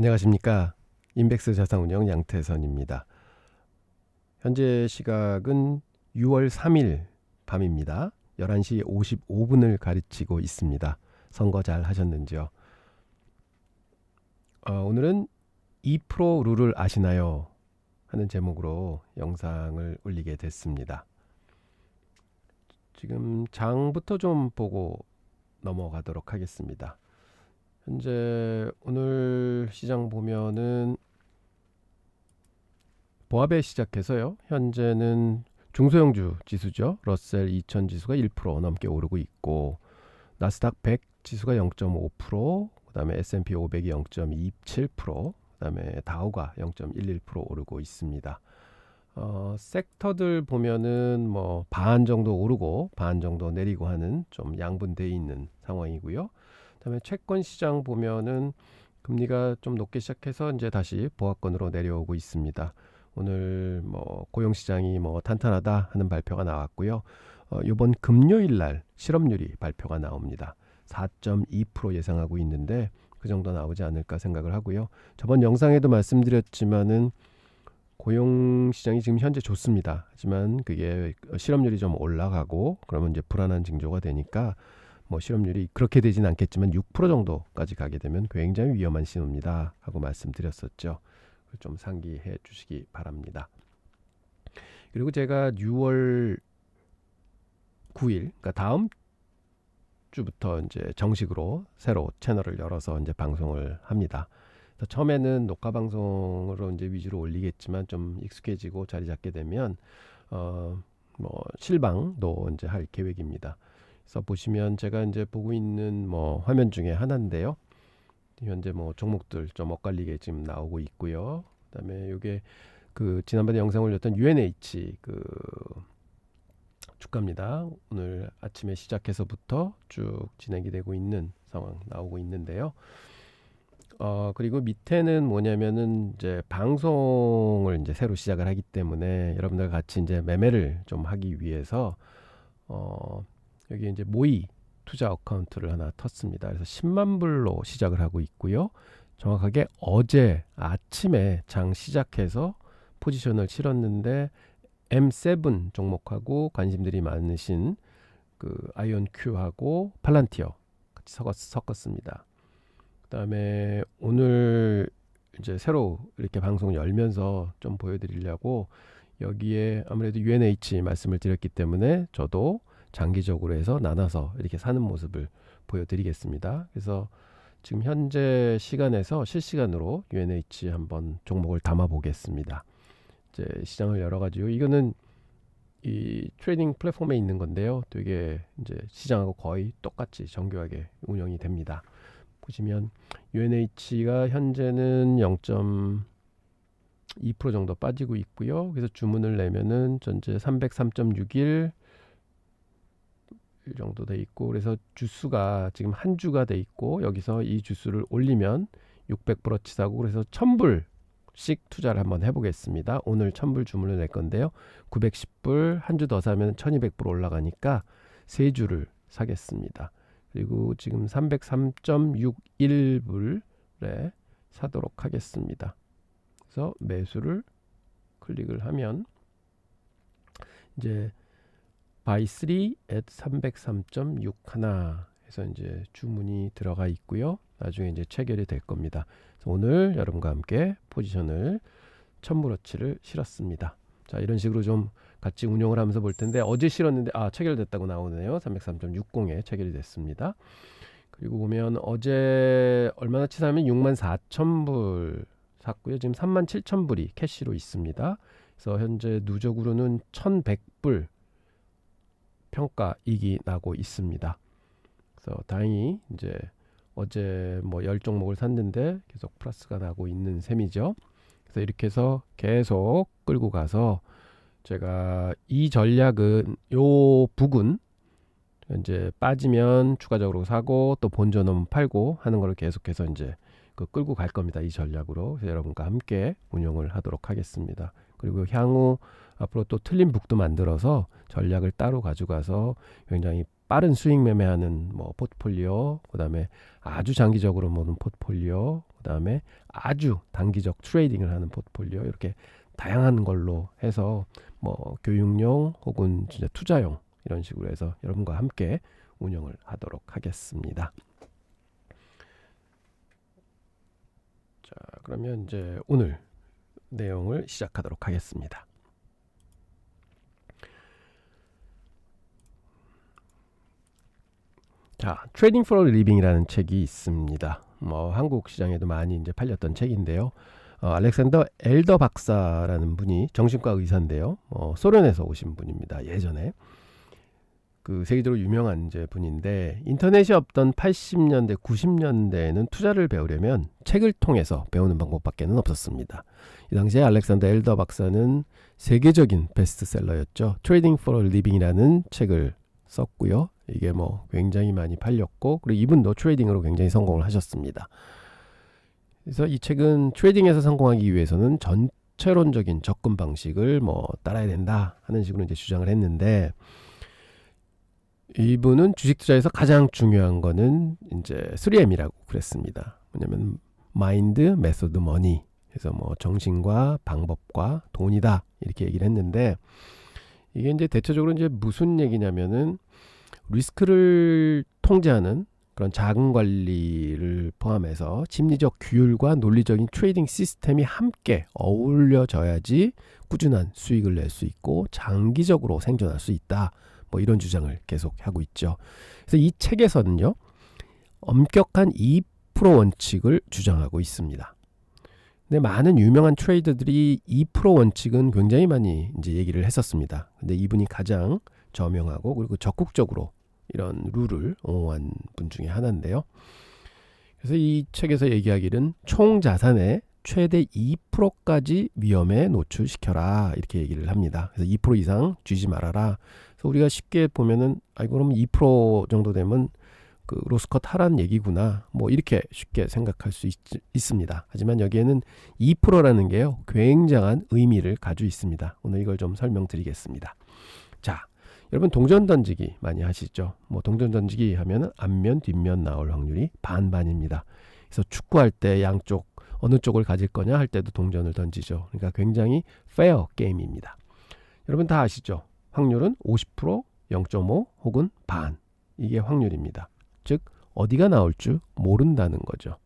안녕하십니까. 인백스 자산운용 양태선입니다. 현재 시각은 6월 3일 밤입니다. 11시 55분을 가르치고 있습니다. 선거 잘 하셨는지요? 어, 오늘은 2% 룰을 아시나요? 하는 제목으로 영상을 올리게 됐습니다. 지금 장부터 좀 보고 넘어가도록 하겠습니다. 현재 오늘 시장 보면은 보합에 시작해서요. 현재는 중소형주 지수죠. 러셀 2000 지수가 1% 넘게 오르고 있고 나스닥 100 지수가 0.5%, 그다음에 S&P 500이 0.27%, 그다음에 다우가 0.11% 오르고 있습니다. 어, 섹터들 보면은 뭐 반 정도 오르고 반 정도 내리고 하는 좀 양분돼 있는 상황이고요. 그다음에 채권 시장 보면은 금리가 좀 높게 시작해서 이제 다시 보합권으로 내려오고 있습니다. 오늘 뭐 고용 시장이 뭐 탄탄하다 하는 발표가 나왔고요. 어, 이번 금요일 날 실업률이 발표가 나옵니다. 4.2% 예상하고 있는데 그 정도 나오지 않을까 생각을 하고요. 저번 영상에도 말씀드렸지만은 고용 시장이 지금 현재 좋습니다. 하지만 그게 실업률이 좀 올라가고 그러면 이제 불안한 징조가 되니까 뭐 실업률이 그렇게 되진 않겠지만 6% 정도까지 가게 되면 굉장히 위험한 신호입니다. 하고 말씀드렸었죠. 좀 상기해 주시기 바랍니다. 그리고 제가 6월 9일, 그러니까 다음 주부터 이제 정식으로 새로 채널을 열어서 이제 방송을 합니다. 처음에는 녹화 방송으로 이제 위주로 올리겠지만 좀 익숙해지고 자리 잡게 되면 어 뭐 실방도 이제 할 계획입니다. 그래서 보시면 제가 이제 보고 있는 뭐 화면 중에 하나인데요. 현재 뭐 종목들 좀 엇갈리게 지금 나오고 있고요. 그다음에 이게 그 지난번에 영상 올렸던 UNH 그 주가입니다. 오늘 아침에 시작해서부터 쭉 진행이 되고 있는 상황 나오고 있는데요. 어 그리고 밑에는 뭐냐면은 이제 방송을 이제 새로 시작을 하기 때문에 여러분들 같이 이제 매매를 좀 하기 위해서 어 여기 이제 모의 투자 어카운트를 하나 텄습니다. 그래서 10만 불로 시작을 하고 있고요. 정확하게 어제 아침에 장 시작해서 포지션을 치렀는데 M7 종목하고 관심들이 많으신 그 아이온 큐하고 팔란티어 같이 섞었, 섞었습니다. 그 다음에 오늘 이제 새로 이렇게 방송 열면서 좀 보여드리려고 여기에 아무래도 UNH 말씀을 드렸기 때문에 저도 장기적으로 해서 나눠서 이렇게 사는 모습을 보여드리겠습니다. 그래서 지금 현재 시간에서 실시간으로 UNH 한번 종목을 담아 보겠습니다. 이제 시장을 열어가지고 이거는 이 트레이딩 플랫폼에 있는 건데요. 되게 이제 시장하고 거의 똑같이 정교하게 운영이 됩니다. 보시면 UNH가 현재는 0.2% 정도 빠지고 있고요. 그래서 주문을 내면은 전체 303.61이 정도 돼 있고 그래서 주수가 지금 한 주가 돼 있고 여기서 이 주수를 올리면 600% 치사고 그래서 1000불씩 투자를 한번 해보겠습니다. 오늘 1000불 주문을 낼 건데요. 910불 한 주 더 사면 1200불 올라가니까 세 주를 사겠습니다. 그리고 지금 303.61불에 사도록 하겠습니다. 그래서 매수를 클릭을 하면 이제 by 3 at 303.61 해서 이제 주문이 들어가 있고요. 나중에 이제 체결이 될 겁니다. 오늘 여러분과 함께 포지션을 천무러치를 실었습니다. 자 이런 식으로 좀 같이 운영을 하면서 볼 텐데 어제 실었는데 아 체결됐다고 나오네요. 303.60에 체결이 됐습니다. 그리고 보면 어제 얼마나 치사하면 6만 4천 불 샀고요. 지금 3만 7천 불이 캐시로 있습니다. 그래서 현재 누적으로는 1,100불 평가이익이 나고 있습니다. 그래서 다행히 이제 어제 뭐 열 종목을 샀는데 계속 플러스가 나고 있는 셈이죠. 그래서 이렇게 해서 계속 끌고 가서 제가 이 전략은 요 부근 이제 빠지면 추가적으로 사고 또 본전은 팔고 하는 걸 계속해서 이제 그 끌고 갈 겁니다. 이 전략으로 여러분과 함께 운영을 하도록 하겠습니다. 그리고 향후 앞으로 또 틀린 북도 만들어서 전략을 따로 가져가서 굉장히 빠른 수익 매매하는 뭐 포트폴리오, 그다음에 아주 장기적으로 보는 포트폴리오, 그다음에 아주 단기적 트레이딩을 하는 포트폴리오 이렇게 다양한 걸로 해서 뭐 교육용 혹은 진짜 투자용 이런 식으로 해서 여러분과 함께 운영을 하도록 하겠습니다. 자, 그러면 이제 오늘 내용을 시작하도록 하겠습니다. 자, 트레이딩 포 리빙이라는 책이 있습니다. 뭐 한국 시장에도 많이 이제 팔렸던 책인데요. 어, 알렉산더 엘더 박사라는 분이 정신과 의사인데요. 어, 소련에서 오신 분입니다. 예전에 그 세계적으로 유명한 이제 분인데 인터넷이 없던 80년대, 90년대에는 투자를 배우려면 책을 통해서 배우는 방법밖에는 없었습니다. 이 당시에 알렉산더 엘더 박사는 세계적인 베스트셀러였죠. 트레이딩 포 리빙이라는 책을 썼고요. 이게 뭐 굉장히 많이 팔렸고 그리고 이분도 트레이딩으로 굉장히 성공을 하셨습니다. 그래서 이 책은 트레이딩에서 성공하기 위해서는 전체론적인 접근 방식을 뭐 따라야 된다 하는 식으로 이제 주장을 했는데 이분은 주식 투자에서 가장 중요한 거는 이제 3M이라고 그랬습니다. 뭐냐면 마인드, 메소드, 머니. 그래서 뭐 정신과 방법과 돈이다 이렇게 얘기를 했는데 이게 이제 대체적으로 이제 무슨 얘기냐면은 리스크를 통제하는 그런 자금 관리를 포함해서 심리적 규율과 논리적인 트레이딩 시스템이 함께 어울려져야지 꾸준한 수익을 낼 수 있고 장기적으로 생존할 수 있다. 뭐 이런 주장을 계속 하고 있죠. 그래서 이 책에서는요. 엄격한 2% 원칙을 주장하고 있습니다. 근데 많은 유명한 트레이더들이 2% 원칙은 굉장히 많이 이제 얘기를 했었습니다. 근데 이분이 가장 저명하고 그리고 적극적으로 이런 룰을 옹호한 분 중에 하나인데요. 그래서 이 책에서 얘기하기는 총 자산의 최대 2%까지 위험에 노출시켜라 이렇게 얘기를 합니다. 그래서 2% 이상 쥐지 말아라. 그래서 우리가 쉽게 보면은 아 그러면 2% 정도 되면 그 로스컷 하란 얘기구나. 뭐 이렇게 쉽게 생각할 수 있, 습니다 하지만 여기에는 2%라는 게요. 굉장한 의미를 가지고 있습니다. 오늘 이걸 좀 설명드리겠습니다. 자, 여러분 동전 던지기 많이 하시죠? 뭐 동전 던지기 하면은 앞면 뒷면 나올 확률이 반반입니다. 그래서 축구할 때 양쪽 어느 쪽을 가질 거냐 할 때도 동전을 던지죠. 그러니까 굉장히 페어 게임입니다. 여러분 다 아시죠? 확률은 50%, 0.5 혹은 반. 이게 확률입니다. 즉 어디가 나올 줄 모른다는 거죠.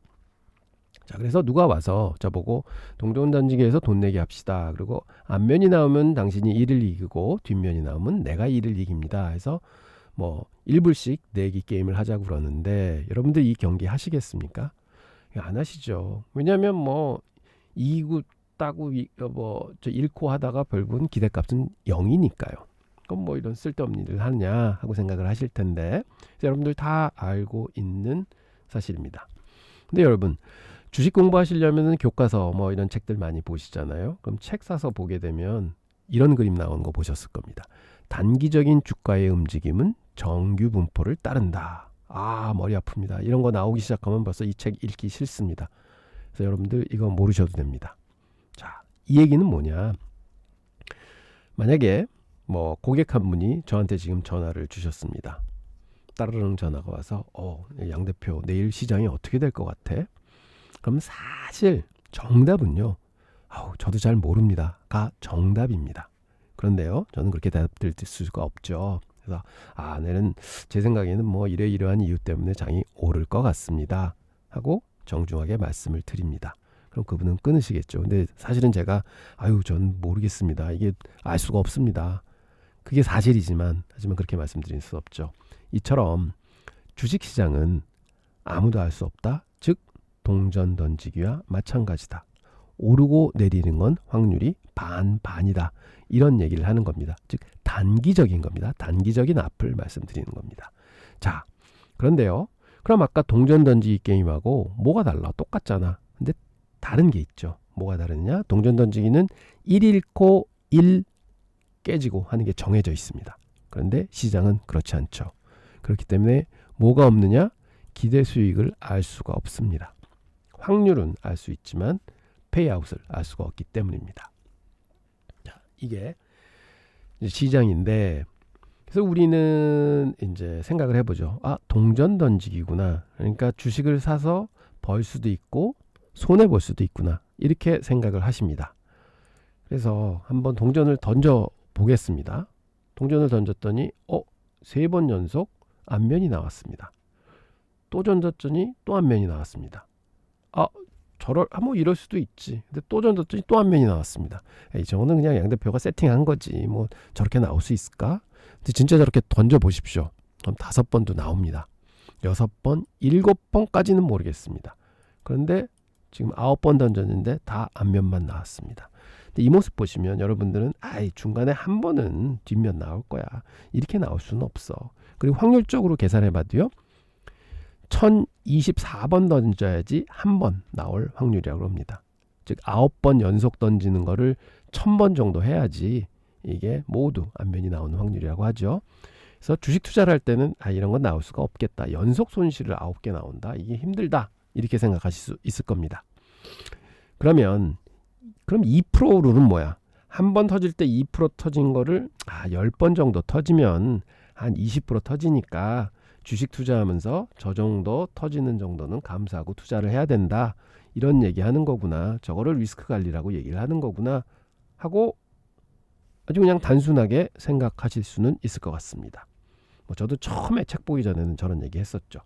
자, 그래서 누가 와서 저보고 동전 던지기에서 돈 내기 합시다. 그리고 앞면이 나오면 당신이 이를 이기고 뒷면이 나오면 내가 이를 이깁니다. 해서 뭐 1불씩 내기 게임을 하자고 그러는데 여러분들 이 경기 하시겠습니까? 안 하시죠. 왜냐하면 뭐 이구 따고 어, 뭐저 잃고 하다가 벌분 기대값은 0이니까요. 그럼 뭐 이런 쓸데없는 일을 하느냐 하고 생각을 하실 텐데 여러분들 다 알고 있는 사실입니다. 근데 여러분 주식 공부하시려면 교과서 뭐 이런 책들 많이 보시잖아요. 그럼 책 사서 보게 되면 이런 그림 나오는 거 보셨을 겁니다. 단기적인 주가의 움직임은 정규 분포를 따른다. 아, 머리 아픕니다. 이런 거 나오기 시작하면 벌써 이 책 읽기 싫습니다. 그래서 여러분들 이거 모르셔도 됩니다. 자, 이 얘기는 뭐냐? 만약에 뭐 고객 한 분이 저한테 지금 전화를 주셨습니다. 따르릉 전화가 와서 어, 양 대표 내일 시장이 어떻게 될 것 같아? 그럼 사실 정답은요. 아우, 저도 잘 모릅니다.가 정답입니다. 그런데요, 저는 그렇게 대답드릴 수가 없죠. 그래서 아, 내는 제 생각에는 뭐 이래 이러한 이유 때문에 장이 오를 것 같습니다. 하고 정중하게 말씀을 드립니다. 그럼 그분은 끊으시겠죠. 근데 사실은 제가 아유, 전 모르겠습니다. 이게 알 수가 없습니다. 그게 사실이지만 하지만 그렇게 말씀드릴 수 없죠. 이처럼 주식 시장은 아무도 알 수 없다. 즉 동전 던지기와 마찬가지다. 오르고 내리는 건 확률이 반반이다. 이런 얘기를 하는 겁니다. 즉 단기적인 겁니다. 단기적인 앞을 말씀드리는 겁니다. 자, 그런데요. 그럼 아까 동전 던지기 게임하고 뭐가 달라? 똑같잖아. 근데 다른 게 있죠. 뭐가 다르냐? 동전 던지기는 1 잃고 1 깨지고 하는 게 정해져 있습니다. 그런데 시장은 그렇지 않죠. 그렇기 때문에 뭐가 없느냐? 기대 수익을 알 수가 없습니다. 확률은 알 수 있지만 페이아웃을 알 수가 없기 때문입니다. 자, 이게 시장인데 그래서 우리는 이제 생각을 해보죠. 아, 동전 던지기구나. 그러니까 주식을 사서 벌 수도 있고 손해 볼 수도 있구나. 이렇게 생각을 하십니다. 그래서 한번 동전을 던져 보겠습니다. 동전을 던졌더니 어, 세 번 연속 앞면이 나왔습니다. 또 던졌더니 또 앞면이 나왔습니다. 아, 저럴 아, 뭐 이럴 수도 있지. 근데 또 던졌더니 또 앞면이 나왔습니다. 에이, 저거는 그냥 양 대표가 세팅한 거지. 뭐 저렇게 나올 수 있을까? 근데 진짜 저렇게 던져 보십시오. 그럼 다섯 번도 나옵니다. 여섯 번, 일곱 번까지는 모르겠습니다. 그런데 지금 아홉 번 던졌는데 다 앞면만 나왔습니다. 이 모습 보시면 여러분들은 아이 중간에 한 번은 뒷면 나올 거야. 이렇게 나올 수는 없어. 그리고 확률적으로 계산해 봐도요. 1024번 던져야지 한 번 나올 확률이라고 합니다. 즉 아홉 번 연속 던지는 거를 1000번 정도 해야지 이게 모두 앞면이 나오는 확률이라고 하죠. 그래서 주식 투자를 할 때는 아 이런 건 나올 수가 없겠다. 연속 손실을 아홉 개 나온다. 이게 힘들다. 이렇게 생각하실 수 있을 겁니다. 그러면 그럼 2% 룰은 뭐야? 한 번 터질 때 2% 터진 거를 아 10번 정도 터지면 한 20% 터지니까 주식 투자하면서 저 정도 터지는 정도는 감사하고 투자를 해야 된다. 이런 얘기 하는 거구나. 저거를 리스크 관리라고 얘기를 하는 거구나 하고 아주 그냥 단순하게 생각하실 수는 있을 것 같습니다. 뭐 저도 처음에 책 보기 전에는 저런 얘기 했었죠.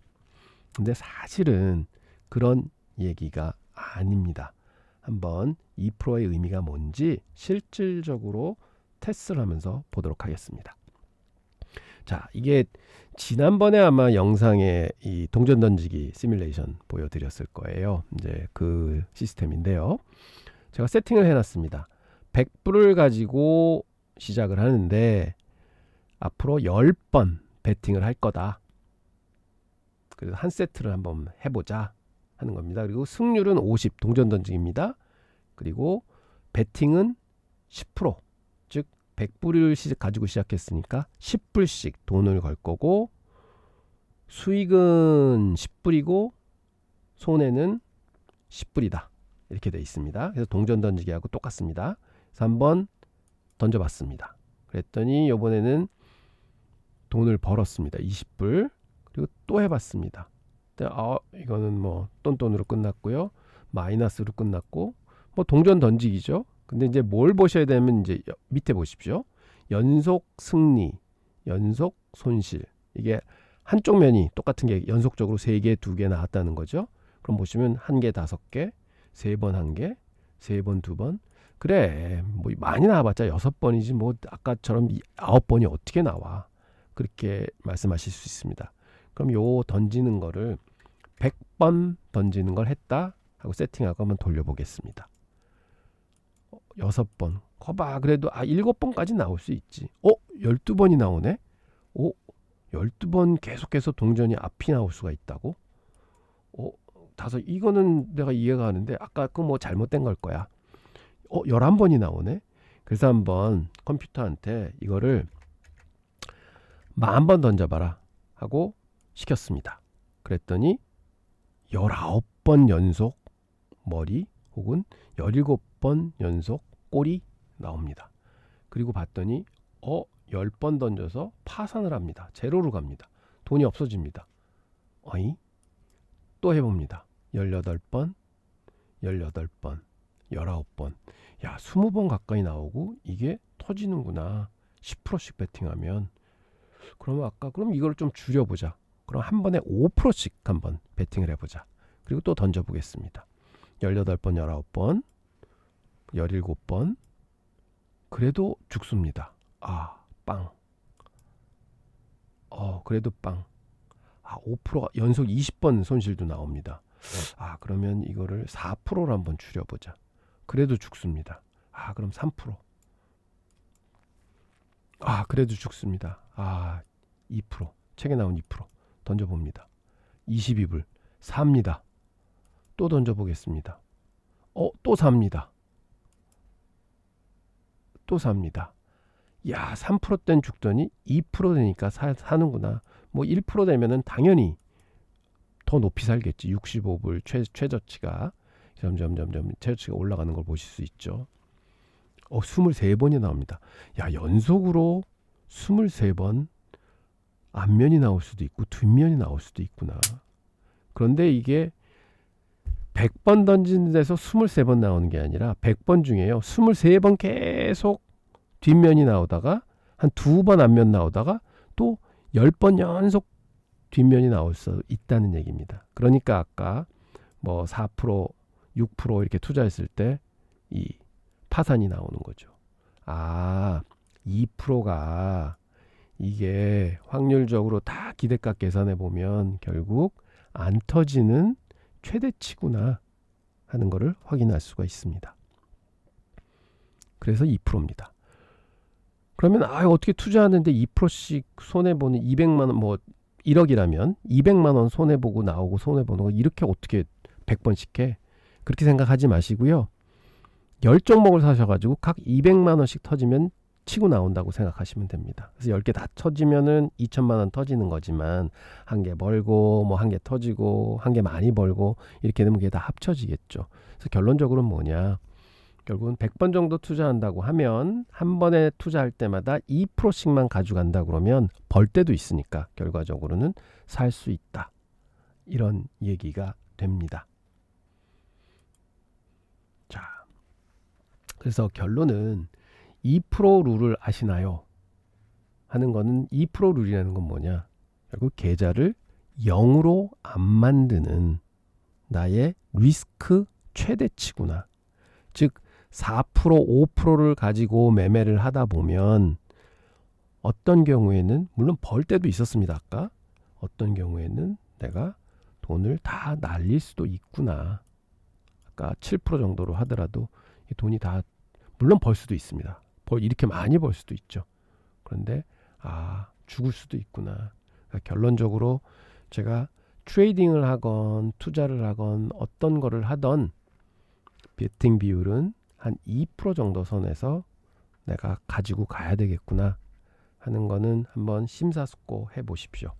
근데 사실은 그런 얘기가 아닙니다. 한번 2%의 의미가 뭔지 실질적으로 테스트를 하면서 보도록 하겠습니다. 자, 이게 지난번에 아마 영상에 이 동전 던지기 시뮬레이션 보여드렸을 거예요. 이제 그 시스템인데요. 제가 세팅을 해놨습니다. 100불을 가지고 시작을 하는데 앞으로 10번 베팅을 할 거다. 그래서 한 세트를 한번 해보자 하는 겁니다. 그리고 승률은 50 동전 던지기입니다. 그리고 베팅은 10%즉 100불을 시작 가지고 시작했으니까 10불씩 돈을 걸 거고 수익은 10불이고 손해는 10불이다. 이렇게 돼 있습니다. 그래서 동전 던지기하고 똑같습니다. 그래서 한번 던져봤습니다. 그랬더니 이번에는 돈을 벌었습니다. 20불. 그리고 또 해봤습니다. 아 이거는 뭐 똔똔으로 끝났고요. 마이너스로 끝났고 뭐 동전 던지기죠. 근데 이제 뭘 보셔야 되면 이제 밑에 보십시오. 연속 승리, 연속 손실. 이게 한쪽 면이 똑같은 게 연속적으로 세 개, 두 개 나왔다는 거죠. 그럼 보시면 한 개, 다섯 개, 세 번 한 개, 세 번, 두 번. 그래, 뭐 많이 나와봤자 여섯 번이지 뭐 아까처럼 아홉 번이 어떻게 나와? 그렇게 말씀하실 수 있습니다. 그럼 요 던지는 거를 100번 던지는 걸 했다 하고 세팅하고 한번 돌려보겠습니다. 어, 여섯 번. 거봐 그래도 아 일곱 번까지 나올 수 있지. 어? 열두 번이 나오네. 오, 열두 번 계속해서 동전이 앞이 나올 수가 있다고? 어, 다섯 이거는 내가 이해가 가는데 아까 그 뭐 잘못된 걸 거야. 어, 열한 번이 나오네. 그래서 한번 컴퓨터한테 이거를 만 번 던져봐라 하고 시켰습니다. 그랬더니 19번 연속 머리 혹은 17번 연속 꼬리 나옵니다. 그리고 봤더니 어 10번 던져서 파산을 합니다. 제로로 갑니다. 돈이 없어집니다. 어이? 또 해봅니다. 18번, 18번, 19번. 야, 20번 가까이 나오고 이게 터지는구나. 10%씩 베팅하면. 그러면 아까 그럼 이걸 좀 줄여보자. 그럼 한 번에 5%씩 한번 베팅을 해보자. 그리고 또 던져보겠습니다. 18번, 19번, 17번. 그래도 죽습니다. 아, 빵. 어, 그래도 빵. 아, 5% 연속 20번 손실도 나옵니다. 아, 그러면 이거를 4%로 한번 줄여보자. 그래도 죽습니다. 아, 그럼 3%. 아, 그래도 죽습니다. 아, 2%. 책에 나온 2%. 던져봅니다. 22불 삽니다. 또 던져보겠습니다. 어, 또 삽니다. 또 삽니다. 야, 3%땐 죽더니 2% 되니까 사, 사는구나. 뭐 1% 되면은 당연히 더 높이 살겠지. 65불 최, 최저치가 점점 점점 최저치가 올라가는 걸 보실 수 있죠. 어, 23번이 나옵니다. 야, 연속으로 23번 앞면이 나올 수도 있고 뒷면이 나올 수도 있구나. 그런데 이게 100번 던지는 데서 23번 나오는 게 아니라 100번 중에요. 23번 계속 뒷면이 나오다가 한 두 번 앞면 나오다가 또 10번 연속 뒷면이 나올 수 있다는 얘기입니다. 그러니까 아까 뭐 4%, 6% 이렇게 투자했을 때 이 파산이 나오는 거죠. 아, 2%가 이게 확률적으로 다 기대값 계산해 보면 결국 안 터지는 최대치구나 하는 것을 확인할 수가 있습니다. 그래서 2%입니다. 그러면 아 어떻게 투자하는데 2%씩 손해 보는 200만 원 뭐 1억이라면 200만 원 손해 보고 나오고 손해 보는 거 이렇게 어떻게 100번씩 해? 그렇게 생각하지 마시고요. 10종목을 사셔 가지고 각 200만 원씩 터지면 치고 나온다고 생각하시면 됩니다. 그래서 10개 다 터지면은 2천만 원 터지는 거지만 한 개 벌고 뭐 한 개 터지고 한 개 많이 벌고 이렇게 되면 그게 다 합쳐지겠죠. 그래서 결론적으로는 뭐냐? 결국은 100번 정도 투자한다고 하면 한 번에 투자할 때마다 2%씩만 가져간다 그러면 벌 때도 있으니까 결과적으로는 살 수 있다. 이런 얘기가 됩니다. 자. 그래서 결론은 2% 룰을 아시나요? 하는 거는 2% 룰이라는 건 뭐냐? 결국 계좌를 0으로 안 만드는 나의 리스크 최대치구나. 즉 4% 5%를 가지고 매매를 하다 보면 어떤 경우에는 물론 벌 때도 있었습니다. 아까 어떤 경우에는 내가 돈을 다 날릴 수도 있구나. 아까 7% 정도로 하더라도 이 돈이 다 물론 벌 수도 있습니다. 벌 이렇게 많이 벌 수도 있죠. 그런데 아 죽을 수도 있구나. 그러니까 결론적으로 제가 트레이딩을 하건 투자를 하건 어떤 거를 하던 베팅 비율은 한 2% 정도 선에서 내가 가지고 가야 되겠구나 하는 거는 한번 심사숙고 해 보십시오.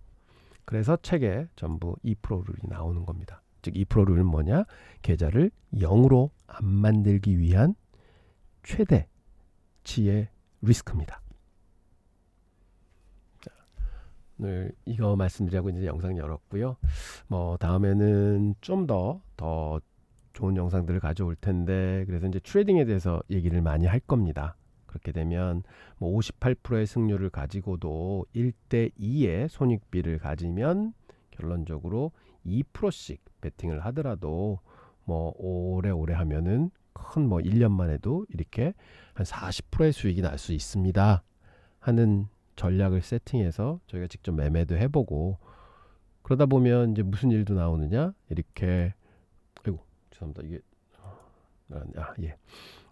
그래서 책에 전부 2% 룰이 나오는 겁니다. 즉 2% 룰은 뭐냐? 계좌를 0으로 안 만들기 위한 최대 치의 리스크입니다. 자, 오늘 이거 말씀드리고 이제 영상 열었고요. 뭐 다음에는 좀더더 좋은 영상들을 가져올 텐데 그래서 이제 트레이딩에 대해서 얘기를 많이 할 겁니다. 그렇게 되면 뭐 58%의 승률을 가지고도 1대 2의 손익비를 가지면 결론적으로 2%씩 베팅을 하더라도 뭐 오래오래 하면은 큰 뭐 1년만 해도 이렇게 한 40%의 수익이 날 수 있습니다. 하는 전략을 세팅해서 저희가 직접 매매도 해보고 그러다 보면 이제 무슨 일도 나오느냐 이렇게 아이고 죄송합니다 이게 아, 예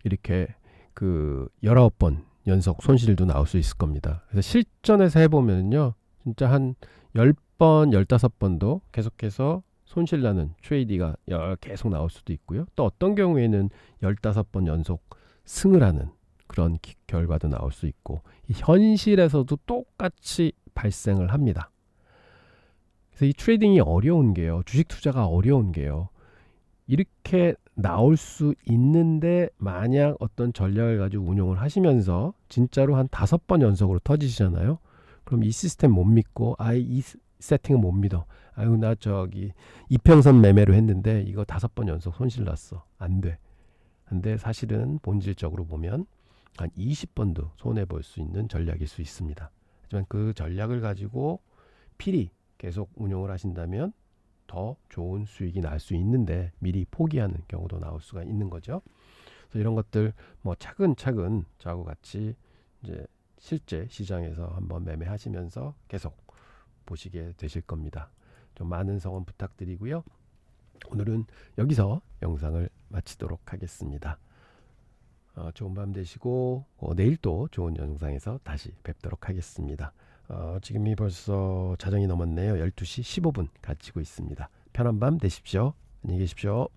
이렇게 그 19번 연속 손실도 나올 수 있을 겁니다. 그래서 실전에서 해보면요 진짜 한 10번 15번도 계속해서 손실 나는 트레이디가 계속 나올 수도 있고요. 또 어떤 경우에는 15번 연속 승을 하는 그런 기, 결과도 나올 수 있고 이 현실에서도 똑같이 발생을 합니다. 그래서 이 트레이딩이 어려운 게요. 주식 투자가 어려운 게요. 이렇게 나올 수 있는데 만약 어떤 전략을 가지고 운용을 하시면서 진짜로 한 다섯 번 연속으로 터지시잖아요. 그럼 이 시스템 못 믿고 아이 이 세팅은 못 믿어. 아유 나 저기 이평선 매매로 했는데 이거 다섯 번 연속 손실 났어. 안 돼. 근데 사실은 본질적으로 보면 한 20번도 손해 볼 수 있는 전략일 수 있습니다. 하지만 그 전략을 가지고 필히 계속 운용을 하신다면 더 좋은 수익이 날 수 있는데 미리 포기하는 경우도 나올 수가 있는 거죠. 그래서 이런 것들 뭐 차근차근 저하고 같이 이제 실제 시장에서 한번 매매하시면서 계속 보시게 되실 겁니다. 좀 많은 성원 부탁드리고요. 오늘은 여기서 영상을 마치도록 하겠습니다. 어, 좋은 밤 되시고 어, 내일 또 좋은 영상에서 다시 뵙도록 하겠습니다. 어, 지금이 벌써 자정이 넘었네요. 12시 15분 가지고 있습니다. 편한 밤 되십시오. 안녕히 계십시오.